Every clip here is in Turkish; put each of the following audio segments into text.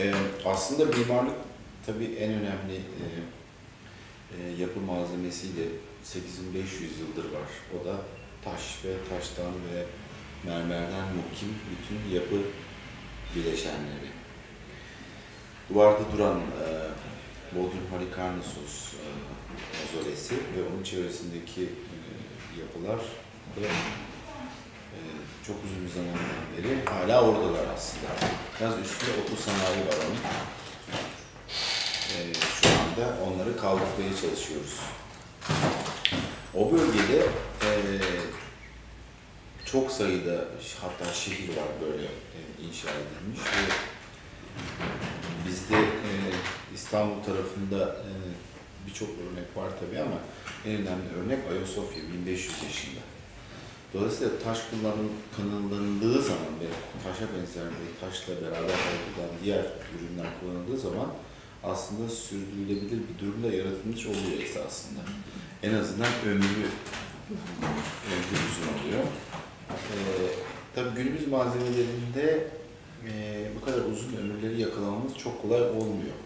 Ee, aslında mimarlık tabii en önemli e, e, yapı malzemesiyle 8500 yıldır var. O da taş ve taştan ve mermerden muhkim bütün yapı bileşenleri. Duvarda duran e, Bodrum Halikarnassos e, mozolesi ve onun çevresindeki e, yapılar da e, çok uzun bir zamandan beri hala oradalar aslında. Biraz üstünde oto sanayi var onun. E, şu anda onları kaldırmaya çalışıyoruz. O bölgede e, çok sayıda hatta şehir var böyle e, inşa edilmiş ve bizde e, İstanbul tarafında e, birçok örnek var tabii ama en önemli örnek Ayasofya 1500 yaşında. Dolayısıyla taş kullanım, kullanıldığı zaman ve taşa benzer bir taşla beraber eden diğer ürünler kullanıldığı zaman aslında sürdürülebilir bir durumda yaratılmış oluyor esasında. En azından ömrü, ömrü uzun oluyor. Ee, tabii günümüz malzemelerinde e, bu kadar uzun ömürleri yakalamamız çok kolay olmuyor.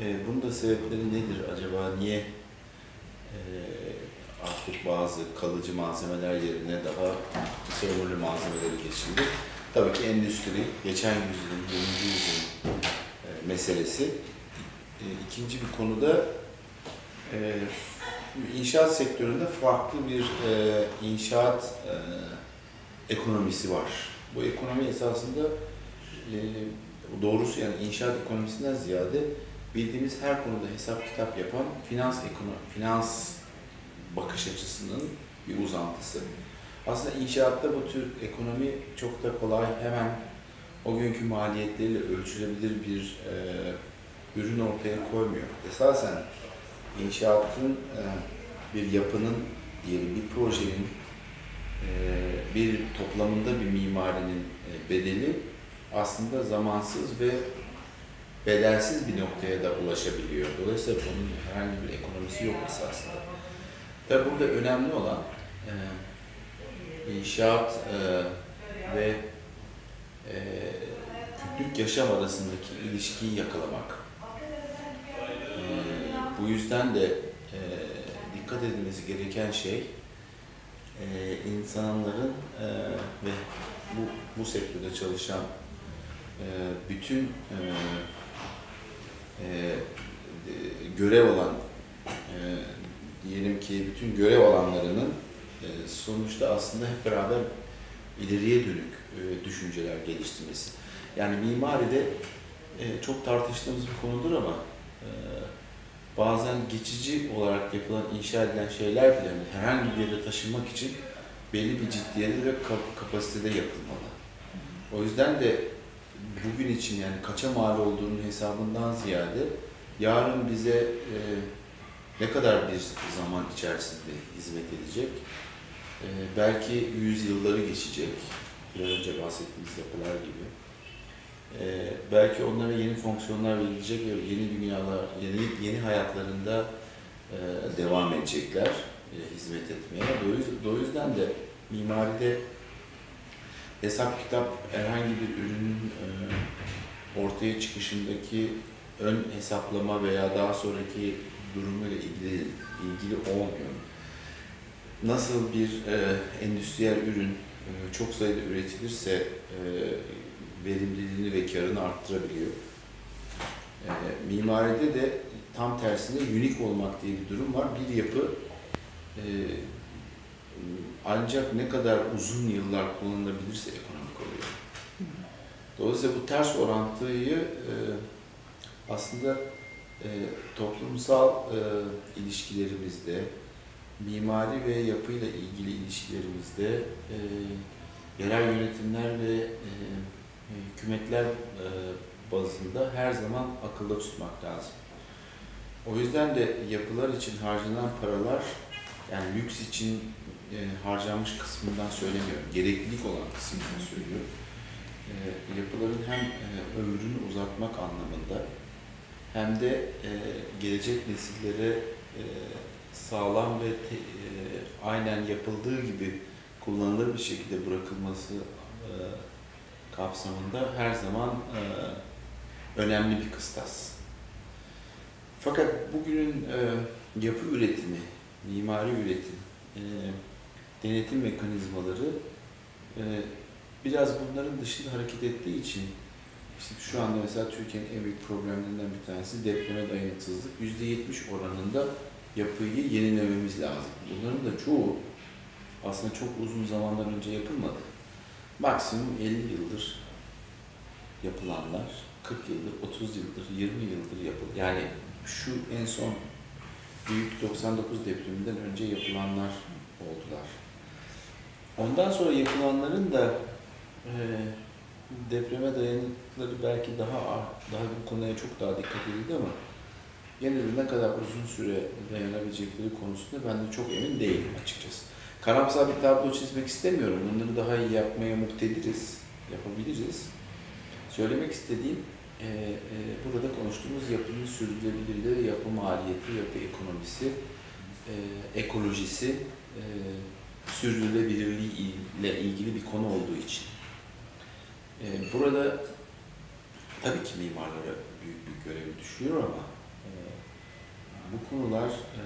E, bunun da sebepleri nedir acaba? Niye e, artık bazı kalıcı malzemeler yerine daha kısa ömürlü malzemelere geçildi? Tabii ki endüstri, geçen yüzyılın, 20. yüzyılın e, meselesi. E, ikinci bir konuda e, inşaat sektöründe farklı bir e, inşaat e, ekonomisi var. Bu ekonomi esasında doğrusu yani inşaat ekonomisinden ziyade bildiğimiz her konuda hesap kitap yapan finans ekonomi, finans bakış açısının bir uzantısı. Aslında inşaatta bu tür ekonomi çok da kolay hemen o günkü maliyetleriyle ölçülebilir bir e, ürün ortaya koymuyor. Esasen inşaatın e, bir yapının diyelim bir projenin e, bir toplamında bir mimarinin e, bedeli aslında zamansız ve bedelsiz bir noktaya da ulaşabiliyor. Dolayısıyla bunun herhangi bir ekonomisi yok esasında. Tabi burada önemli olan e, inşaat e, ve e, günlük yaşam arasındaki ilişkiyi yakalamak. E, bu yüzden de e, dikkat edilmesi gereken şey e, insanların e, ve bu, bu sektörde çalışan e, bütün e, e, görev olan ki bütün görev alanlarının e, sonuçta aslında hep beraber ileriye dönük e, düşünceler geliştirmesi. Yani mimaride e, çok tartıştığımız bir konudur ama e, bazen geçici olarak yapılan, inşa edilen şeyler bile yani herhangi bir yere taşınmak için belli bir ciddiyette ve kapasitede yapılmalı. O yüzden de bugün için yani kaça mal olduğunun hesabından ziyade yarın bize e, ne kadar bir zaman içerisinde hizmet edecek, e, belki yüz yılları geçecek, biraz önce bahsettiğimiz yapılar gibi. E, belki onlara yeni fonksiyonlar verilecek ve yeni dünyalar, yeni, yeni hayatlarında e, devam edecekler e, hizmet etmeye. O yüzden de mimaride hesap kitap herhangi bir ürünün e, ortaya çıkışındaki ön hesaplama veya daha sonraki durumuyla ilgili ilgili olmuyor. Nasıl bir e, endüstriyel ürün e, çok sayıda üretilirse e, verimliliğini ve karını arttırabiliyor. E, mimaride de tam tersine unik olmak diye bir durum var. Bir yapı e, ancak ne kadar uzun yıllar kullanılabilirse ekonomik oluyor. Dolayısıyla bu ters orantıyı e, aslında e, toplumsal e, ilişkilerimizde, mimari ve yapıyla ilgili ilişkilerimizde e, yerel yönetimler ve e, hükümetler e, bazında her zaman akılda tutmak lazım. O yüzden de yapılar için harcanan paralar yani lüks için e, harcanmış kısmından söylemiyorum. Gereklilik olan kısmından söylüyorum. E, yapıların hem e, ömrünü uzatmak anlamında hem de e, gelecek nesillere e, sağlam ve te, e, aynen yapıldığı gibi kullanılır bir şekilde bırakılması e, kapsamında her zaman e, önemli bir kıstas. Fakat bugünün e, yapı üretimi, mimari üretim, e, denetim mekanizmaları e, biraz bunların dışında hareket ettiği için işte şu anda mesela Türkiye'nin en büyük problemlerinden bir tanesi depreme dayanıksızlık. %70 oranında yapıyı yenilememiz lazım. Bunların da çoğu aslında çok uzun zamandan önce yapılmadı. Maksimum 50 yıldır yapılanlar, 40 yıldır, 30 yıldır, 20 yıldır yapıldı. Yani şu en son büyük 99 depreminden önce yapılanlar oldular. Ondan sonra yapılanların da e, depreme dayanıkları belki daha daha bu konuya çok daha dikkat edildi ama gene de ne kadar uzun süre dayanabilecekleri konusunda ben de çok emin değilim açıkçası. Karamsar bir tablo çizmek istemiyorum. Bunları daha iyi yapmaya muktediriz, yapabiliriz. Söylemek istediğim e, e, burada konuştuğumuz yapının sürdürülebilirliği, yapı maliyeti, yapı ekonomisi, e, ekolojisi, e, sürdürülebilirliği ile ilgili bir konu olduğu için. E, burada tabii ki mimarlara büyük bir görev düşüyor ama e, bu konular e,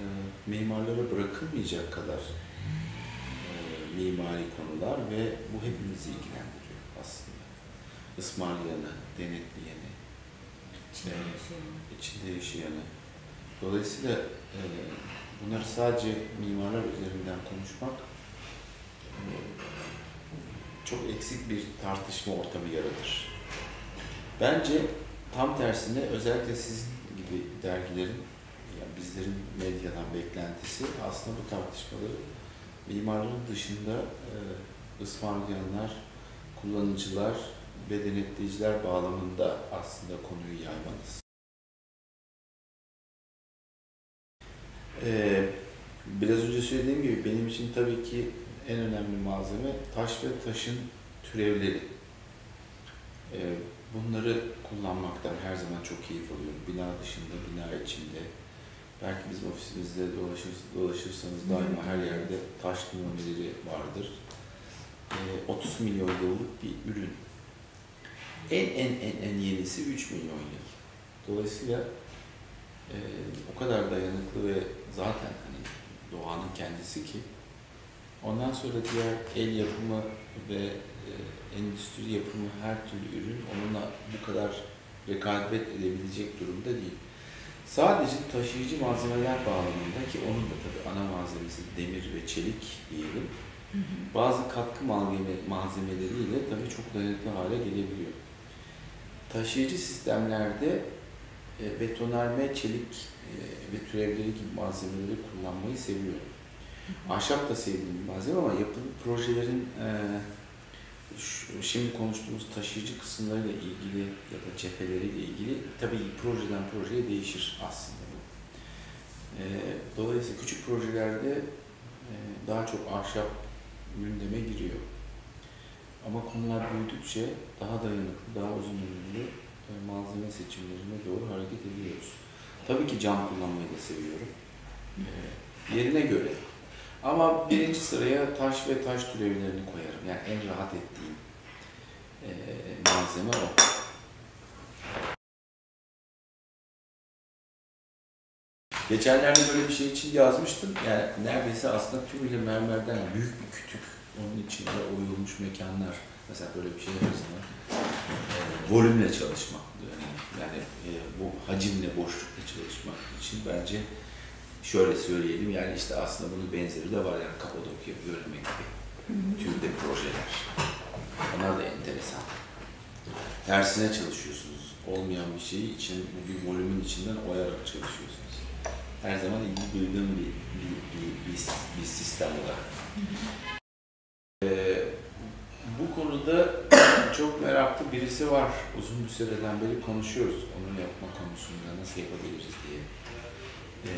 mimarlara bırakılmayacak kadar e, mimari konular ve bu hepimizi ilgilendiriyor aslında. Ismarlayanı, denetleyeni, İçinde Evet. yaşayan. içinde yaşayanı. Dolayısıyla e, bunları sadece mimarlar üzerinden konuşmak e, çok eksik bir tartışma ortamı yaratır. Bence tam tersine özellikle sizin gibi dergilerin, yani bizlerin medyadan beklentisi aslında bu tartışmaları mimarların dışında e, ısmarlayanlar, kullanıcılar ve denetleyiciler bağlamında aslında konuyu yaymanız. Ee, biraz önce söylediğim gibi benim için tabii ki en önemli malzeme taş ve taşın türevleri. Ee, bunları kullanmaktan her zaman çok keyif alıyorum. Bina dışında, bina içinde. Belki bizim ofisimizde dolaşır, dolaşırsanız daima her yerde taş numuneleri vardır. Ee, 30 milyon yıllık bir ürün. En en en en yenisi 3 milyon yıl. Dolayısıyla e, o kadar dayanıklı ve zaten hani doğanın kendisi ki ondan sonra diğer el yapımı ve e, endüstri yapımı her türlü ürün onunla bu kadar rekabet edebilecek durumda değil. Sadece taşıyıcı malzemeler bağlamında ki onun da tabii ana malzemesi demir ve çelik diyelim. Bazı katkı malzeme, malzemeleriyle tabii çok dayanıklı hale gelebiliyor. Taşıyıcı sistemlerde e, betonarme, çelik e, ve türevleri gibi malzemeleri kullanmayı seviyorum. Ahşap da sevdiğim bir malzeme ama yapılı projelerin e, şimdi konuştuğumuz taşıyıcı kısımlarıyla ilgili ya da cepheleriyle ilgili tabii projeden projeye değişir aslında bu. E, dolayısıyla küçük projelerde e, daha çok ahşap gündeme giriyor. Ama konular büyüdükçe daha dayanıklı, daha uzun ömürlü e, malzeme seçimlerine doğru hareket ediyoruz. Tabii ki cam kullanmayı da seviyorum. E, yerine göre. Ama birinci sıraya taş ve taş türevlerini koyarım. Yani en rahat ettiğim e, malzeme o. Geçenlerde böyle bir şey için yazmıştım. Yani neredeyse aslında tümüyle mermerden büyük bir kütük. Onun içinde oyulmuş mekanlar. Mesela böyle bir şey yaparsan e, volümle çalışmak. Yani, yani e, bu hacimle, boşlukla çalışmak için bence şöyle söyleyelim. Yani işte aslında bunun benzeri de var. Yani Kapadokya, Göreme gibi türde projeler. Onlar da enteresan. Tersine çalışıyorsunuz. Olmayan bir şeyi için, bir volümün içinden oyarak çalışıyorsunuz her zaman ilgi duyduğum bir, bir, bir, bir, bir sistem olarak. Ee, bu konuda çok meraklı birisi var. Uzun bir süreden beri konuşuyoruz onu yapma konusunda nasıl yapabiliriz diye. Ee,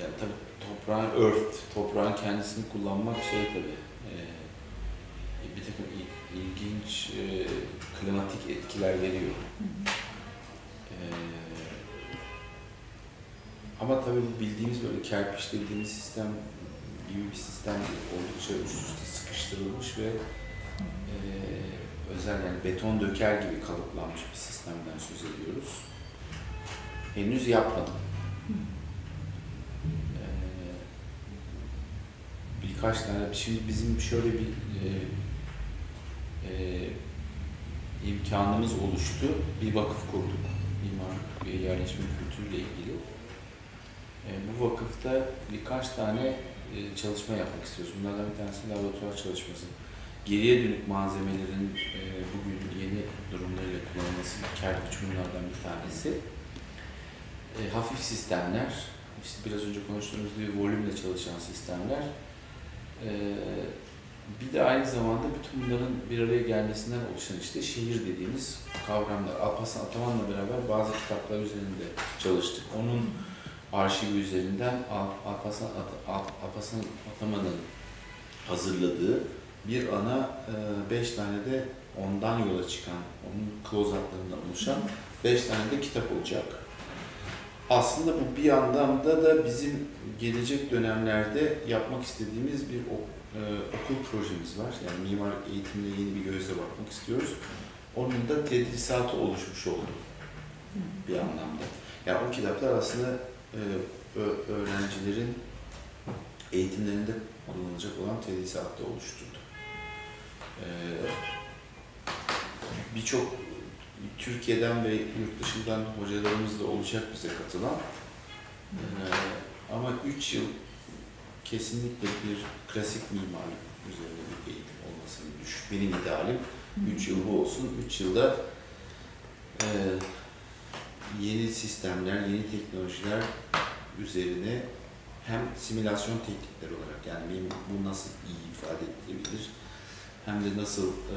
yani tabii toprağın earth, toprağın kendisini kullanmak şey tabii. ee, bir takım il- ilginç e, klimatik etkiler veriyor. Ee, ama tabii bu bildiğimiz böyle kerpiç dediğimiz sistem gibi bir sistem. Oldukça üst üste sıkıştırılmış ve e, özel yani beton döker gibi kalıplanmış bir sistemden söz ediyoruz. Henüz yapmadım. Ee, birkaç tane, şimdi bizim şöyle bir e, e, imkanımız oluştu. Bir vakıf kurduk. Mimarlık ve yerleşme kültürüyle ilgili. E, bu vakıfta birkaç tane e, çalışma yapmak istiyoruz. Bunlardan bir tanesi laboratuvar çalışması. Geriye dönük malzemelerin e, bugün yeni durumlarıyla kullanılması kerpiç bunlardan bir tanesi. E, hafif sistemler, işte biraz önce konuştuğumuz gibi volümle çalışan sistemler. E, bir de aynı zamanda bütün bunların bir araya gelmesinden oluşan işte şehir dediğimiz kavramlar. Alparslan Ataman'la beraber bazı kitaplar üzerinde çalıştık. Onun arşivi üzerinden Al- Alparslan, Alparslan Ataman'ın hazırladığı bir ana e, beş tane de ondan yola çıkan, onun klozatlarından oluşan beş tane de kitap olacak. Aslında bu bir yandan da bizim gelecek dönemlerde yapmak istediğimiz bir e, okul projemiz var. Yani mimar eğitimine yeni bir gözle bakmak istiyoruz. Onun da tedrisatı oluşmuş oldu bir anlamda. Yani o kitaplar aslında e, öğrencilerin eğitimlerinde kullanılacak olan tedrisatı oluşturdu. E, Birçok Türkiye'den ve yurt dışından hocalarımız da olacak bize katılan. E, ama 3 yıl kesinlikle bir klasik mimarlık üzerine bir eğitim olmasını düş. Benim idealim 3 yıl bu olsun. 3 yılda e, yeni sistemler, yeni teknolojiler üzerine hem simülasyon teknikleri olarak yani benim bu nasıl iyi ifade edilebilir hem de nasıl e,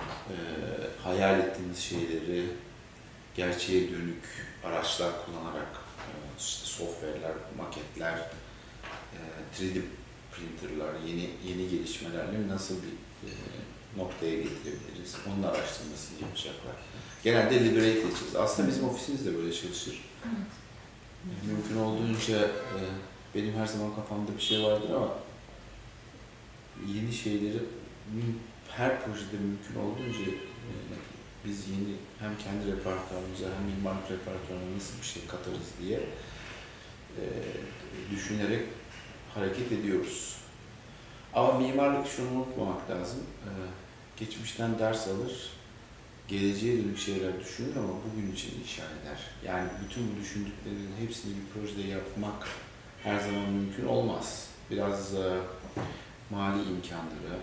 e, hayal ettiğimiz şeyleri gerçeğe dönük araçlar kullanarak e, işte software'ler, maketler, e, 3D printerlar, yeni yeni gelişmelerle nasıl bir e, noktaya getirebiliriz? Onun araştırmasını yapacaklar. Genelde Liberate edeceğiz. Aslında bizim ofisimiz de böyle çalışır. Mümkün olduğunca e, benim her zaman kafamda bir şey vardır ama yeni şeyleri her projede mümkün olduğunca e, biz yeni hem kendi repertuarımıza hem mimarlık repertuarına nasıl bir şey katarız diye e, düşünerek hareket ediyoruz. Ama mimarlık şunu unutmamak lazım. e, geçmişten ders alır, geleceğe dönük şeyler düşünür ama bugün için inşa eder. Yani bütün bu düşündüklerinin hepsini bir projede yapmak her zaman mümkün olmaz. Biraz mali imkanlara,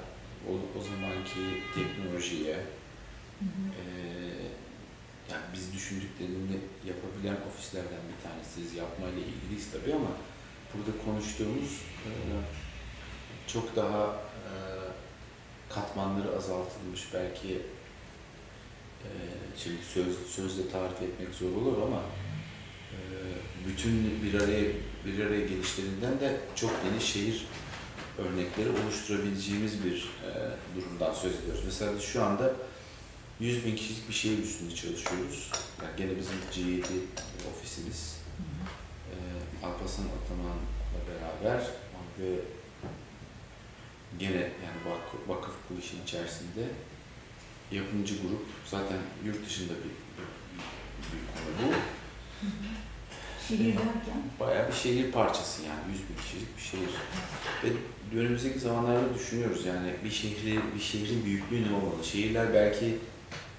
o, o zamanki teknolojiye, e, yani biz düşündüklerini yapabilen ofislerden bir tanesiyiz. Yapmayla ilgiliyiz tabii ama burada konuştuğumuz e, çok daha e, katmanları azaltılmış belki e, şimdi söz, sözle tarif etmek zor olur ama bütün bir araya bir araya gelişlerinden de çok geniş şehir örnekleri oluşturabileceğimiz bir e, durumdan söz ediyoruz. Mesela şu anda 100 bin kişilik bir şehir üstünde çalışıyoruz. Yani gene bizim G7 ofisimiz. E, Alparslan Ataman'la beraber ve gene yani vakıf, vakıf bu işin içerisinde yapımcı grup zaten yurt dışında bir, bir, bir konu bu. Şehir derken? Bayağı bir şehir parçası yani 100 bin kişilik bir şehir. Ve önümüzdeki zamanlarda düşünüyoruz yani bir şehri, bir şehrin büyüklüğü ne olmalı? Şehirler belki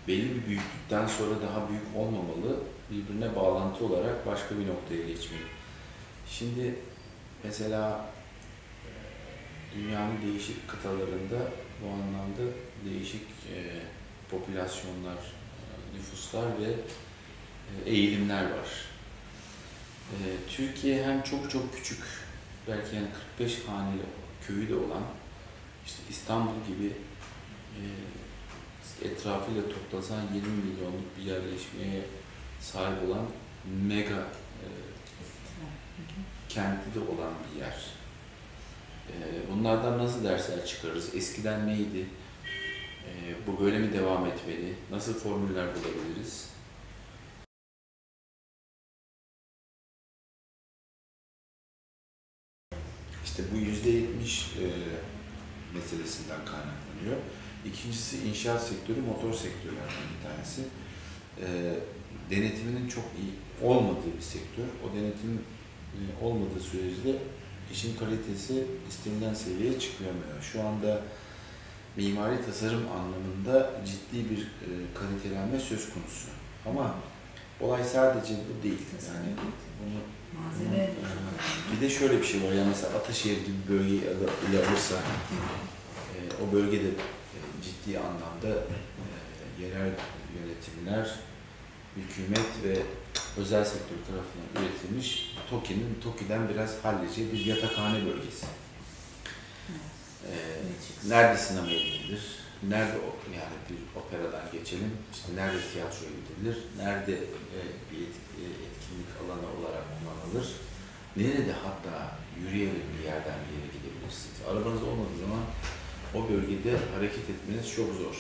belli bir büyüklükten sonra daha büyük olmamalı, birbirine bağlantı olarak başka bir noktaya geçmeli. Şimdi mesela e, dünyanın değişik kıtalarında bu anlamda değişik e, popülasyonlar, e, nüfuslar ve e, eğilimler var. E, Türkiye hem çok çok küçük, belki yani 45 haneli köyü de olan, işte İstanbul gibi e, etrafıyla toplasan 20 milyonluk bir yerleşmeye sahip olan mega e, kenti de olan bir yer. E, bunlardan nasıl dersler çıkarırız? Eskiden neydi? E, bu böyle mi devam etmeli? Nasıl formüller bulabiliriz? İşte bu yüzde yetmiş e, meselesinden kaynaklanıyor. İkincisi inşaat sektörü, motor sektörlerden bir tanesi. E, denetiminin çok iyi olmadığı bir sektör. O denetim e, olmadığı sürece işin kalitesi istenilen seviyeye çıkmıyor. Şu anda mimari tasarım anlamında ciddi bir e, kalitelenme söz konusu. Ama olay sadece bu değil. Yani bunu Malzeme ee, Bir de şöyle bir şey var. Yani mesela Ataşehir gibi bir bölgeyi ele- alırsa e, o bölgede e, ciddi anlamda e, yerel yönetimler, hükümet ve özel sektör tarafından üretilmiş TOKİ'nin TOKİ'den biraz hallice bir yatakhane bölgesi. E, nerede sinemaya gidilir? Nerede yani bir operadan geçelim, işte nerede tiyatroya gidilir, nerede e, bir e, etkinlik alanı olarak kullanılır, nerede hatta yürüyerek bir yerden bir yere gidebilirsiniz. Arabanız olmadığı zaman o bölgede hareket etmeniz çok zor.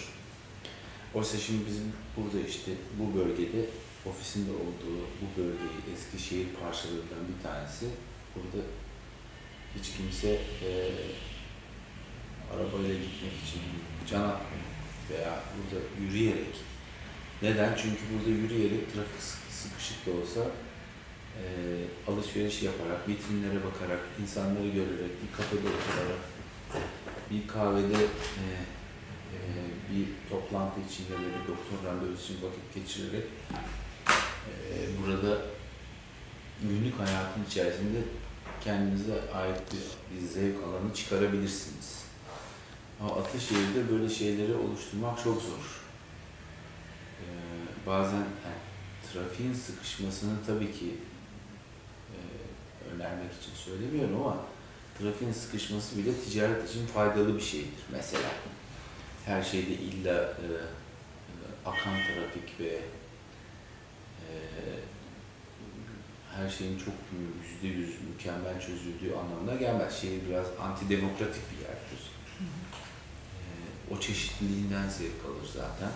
Oysa şimdi bizim burada işte bu bölgede ofisinde olduğu bu bölgeyi Eskişehir parçalarından bir tanesi burada hiç kimse e, arabayla gitmek için can veya burada yürüyerek. Neden? Çünkü burada yürüyerek trafik sık- sıkışık da olsa e, alışveriş yaparak, vitrinlere bakarak, insanları görerek, bir kafede oturarak, bir kahvede e, e, bir toplantı için ya da bir doktor randevusu için vakit geçirerek e, burada günlük hayatın içerisinde kendinize ait bir, bir zevk alanı çıkarabilirsiniz. Ama Ataşehir'de böyle şeyleri oluşturmak çok zor. Ee, bazen yani, trafiğin sıkışmasını tabii ki e, önlenmek için söylemiyorum ama trafiğin sıkışması bile ticaret için faydalı bir şeydir. Mesela her şeyde illa e, akan trafik ve e, her şeyin çok yüzde yüz mükemmel çözüldüğü anlamına gelmez. Şehir biraz antidemokratik bir yerdir. Ee, o çeşitliliğinden zevk alır zaten.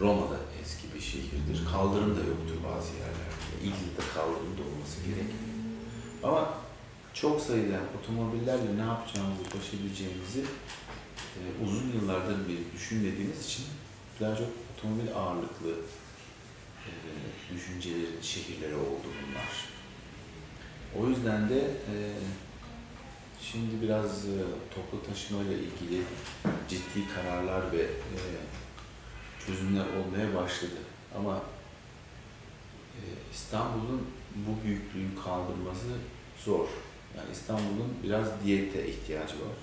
Roma'da eski bir şehirdir. Kaldırım da yoktur bazı yerlerde. İzmir'de kaldırım da olması gerek. Ama çok sayıda otomobillerle ne yapacağımızı, baş edeceğimizi e, uzun yıllardır beri düşünmediğimiz için daha çok otomobil ağırlıklı e, düşüncelerin şehirleri oldu bunlar. O yüzden de e, şimdi biraz e, toplu taşımayla ilgili ciddi kararlar ve e, çözümler olmaya başladı. Ama e, İstanbul'un bu büyüklüğün kaldırması zor. Yani İstanbul'un biraz diyete ihtiyacı var.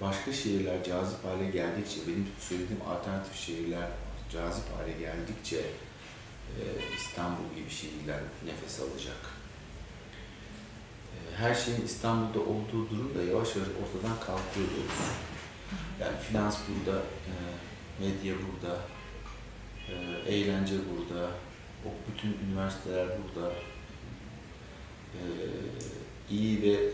Başka şehirler cazip hale geldikçe, benim söylediğim alternatif şehirler cazip hale geldikçe İstanbul gibi şehirler nefes alacak. Her şeyin İstanbul'da olduğu durum da yavaş yavaş ortadan kalkıyor. Yani finans burada, e, medya burada, e, eğlence burada, o bütün üniversiteler burada, e, iyi ve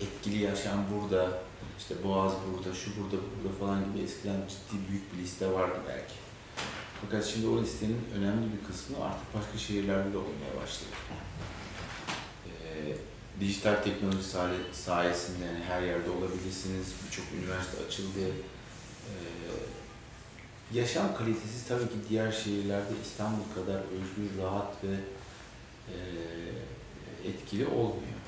etkili yaşam burada, işte Boğaz burada, şu burada, bu burada falan gibi eskiden ciddi büyük bir liste vardı belki. Fakat şimdi o listenin önemli bir kısmı artık başka şehirlerde de olmaya başladı. Dijital teknoloji sayesinde yani her yerde olabilirsiniz, birçok üniversite açıldı. Ee, yaşam kalitesi tabii ki diğer şehirlerde İstanbul kadar özgür, rahat ve e, etkili olmuyor.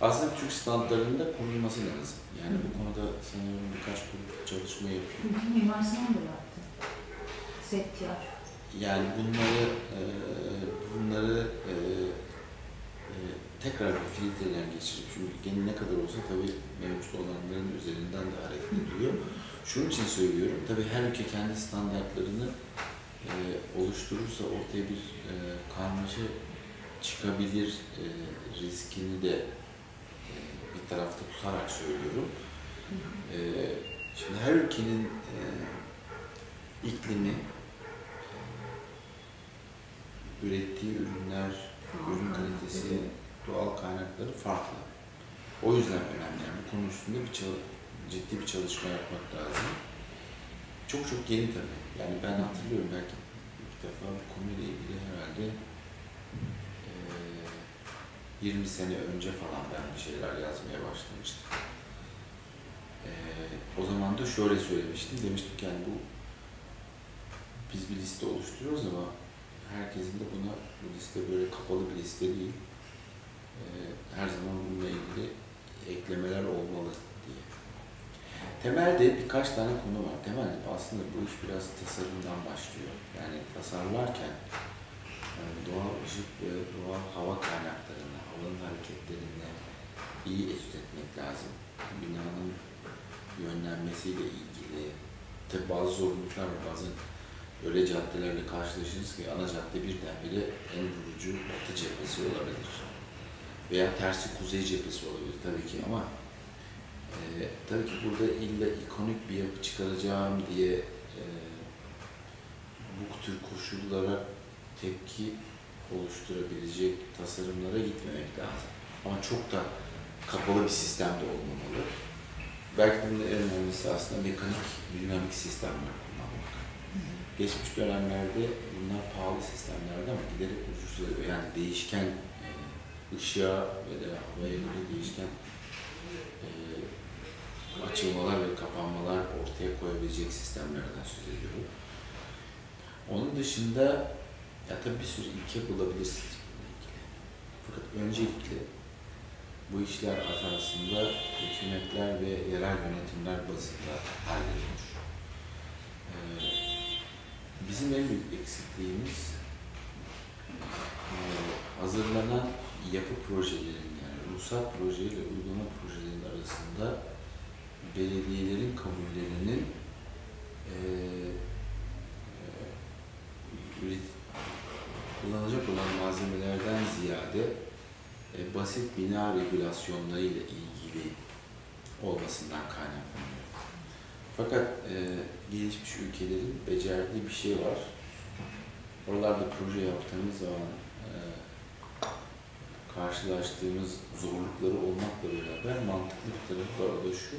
Aslında Türk standlarında korunması lazım. Yani bu konuda sanıyorum birkaç grup çalışma yapıyor. Mimar Sinan da yaptı. Setyar. Yani bunları e, bunları e, e, tekrar bir filtreden geçirip çünkü gene ne kadar olsa tabii mevcut olanların üzerinden de hareket ediyor. Şunun için söylüyorum, tabii her ülke kendi standartlarını oluşturursa ortaya bir e, karmaşa çıkabilir riskini de bir tarafta tutarak söylüyorum. Şimdi her ülkenin iklimi, ürettiği ürünler, ürün kalitesi, doğal kaynakları farklı. O yüzden önemli. Yani bu konu üstünde bir ciddi bir çalışma yapmak lazım. Çok çok yeni tabii. Yani ben hatırlıyorum belki ilk defa bu konuyla ilgili herhalde eee 20 sene önce falan ben bir şeyler yazmaya başlamıştım. Ee, o zaman da şöyle söylemiştim. Demiştik yani bu biz bir liste oluşturuyoruz ama herkesin de buna bu liste böyle kapalı bir liste değil. Ee, her zaman bununla ilgili eklemeler olmalı diye. Temelde birkaç tane konu var. Temelde aslında bu iş biraz tasarımdan başlıyor. Yani tasarlarken yani doğal ışık ve doğal hava kaynaklarını, havanın hareketlerini iyi etüt etmek lazım. Binanın yönlenmesiyle ilgili tabi bazı zorluklar var. Bazen öyle caddelerle karşılaşırız ki ana cadde birdenbire en vurucu batı cephesi olabilir. Veya tersi kuzey cephesi olabilir tabii ki ama e, tabii ki burada illa ikonik bir yapı çıkaracağım diye e, bu tür koşullara tepki oluşturabilecek tasarımlara gitmemek lazım. Ama çok da kapalı bir sistem de olmamalı. Belki bunun en önemlisi aslında mekanik, dinamik sistemler. Geçmiş dönemlerde bunlar pahalı sistemlerdi ama giderek ucuzluyor. Yani değişken e, ışığa ve de havaya göre değişken e, açılmalar ve kapanmalar ortaya koyabilecek sistemlerden söz ediyorum. Onun dışında ya tabii bir sürü ilke bulabilirsiniz bununla ilgili. Fakat öncelikle bu işler aslında hükümetler ve yerel yönetimler bazında halledilir. Bizim en büyük eksikliğimiz hazırlanan yapı projelerinin yani ruhsat proje ile uygulama projelerinin arasında belediyelerin kabullerinin e, e, kullanılacak olan malzemelerden ziyade e, basit bina regülasyonları ile ilgili olmasından kaynaklanıyor. Fakat e, gelişmiş ülkelerin becerdiği bir şey var. Oralarda proje yaptığımız zaman e, karşılaştığımız zorlukları olmakla beraber mantıklı bir tarafı var. O da şu,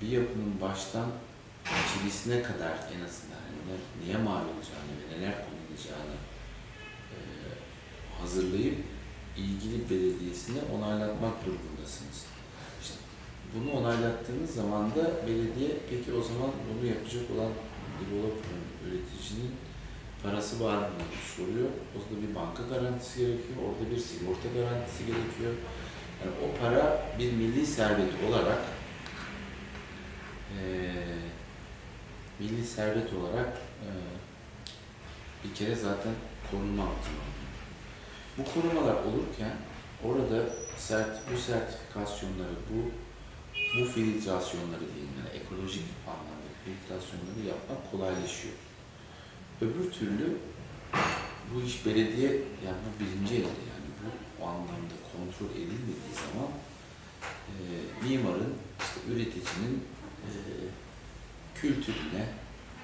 bir yapının baştan çivisine kadar en azından ne- neye mal olacağını ve neler kullanılacağını e, hazırlayıp ilgili belediyesine onaylatmak durumundasınız. Bunu onaylattığınız zaman da belediye peki o zaman bunu yapacak olan developer'ın, üreticinin parası var mı diye soruyor. O da bir banka garantisi gerekiyor, orada bir sigorta garantisi gerekiyor. Yani o para bir milli servet olarak eee milli servet olarak eee, bir kere zaten korunma oluyor. Bu korumalar olurken orada sert, bu sertifikasyonları, bu bu filtrasyonları diyeyim yani ekolojik anlamda filtrasyonları yapmak kolaylaşıyor. Öbür türlü bu iş belediye yani bu birinci elde yani bu o anlamda kontrol edilmediği zaman e, mimarın, işte üreticinin e, kültürüne,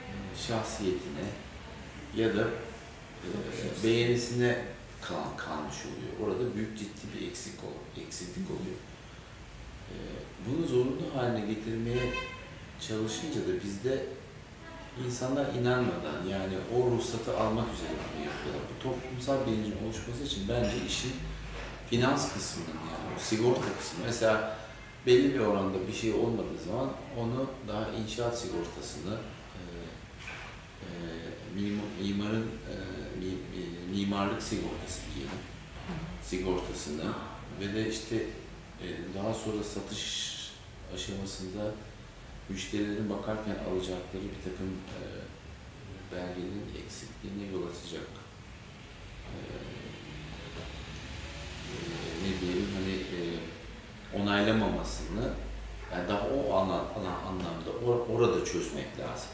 e, şahsiyetine ya da e, beğenisine kal, kalmış oluyor. Orada büyük ciddi bir eksik ol, eksiklik oluyor. E, bunu zorunlu haline getirmeye çalışınca da bizde insanlar inanmadan yani o ruhsatı almak üzere bunu yapıyorlar. Bu toplumsal bilincin oluşması için bence işin finans kısmının yani o sigorta kısmı. Mesela belli bir oranda bir şey olmadığı zaman onu daha inşaat sigortasını e, e, mim- mimarın e, mi- mi- mimarlık sigortası diyelim sigortasını ve de işte daha sonra satış aşamasında müşterilerin bakarken alacakları bir takım e, belgelerin eksikliğine yol açacak e, e, ne diyelim hani e, onaylamamasını yani daha o anlamda or- orada çözmek lazım.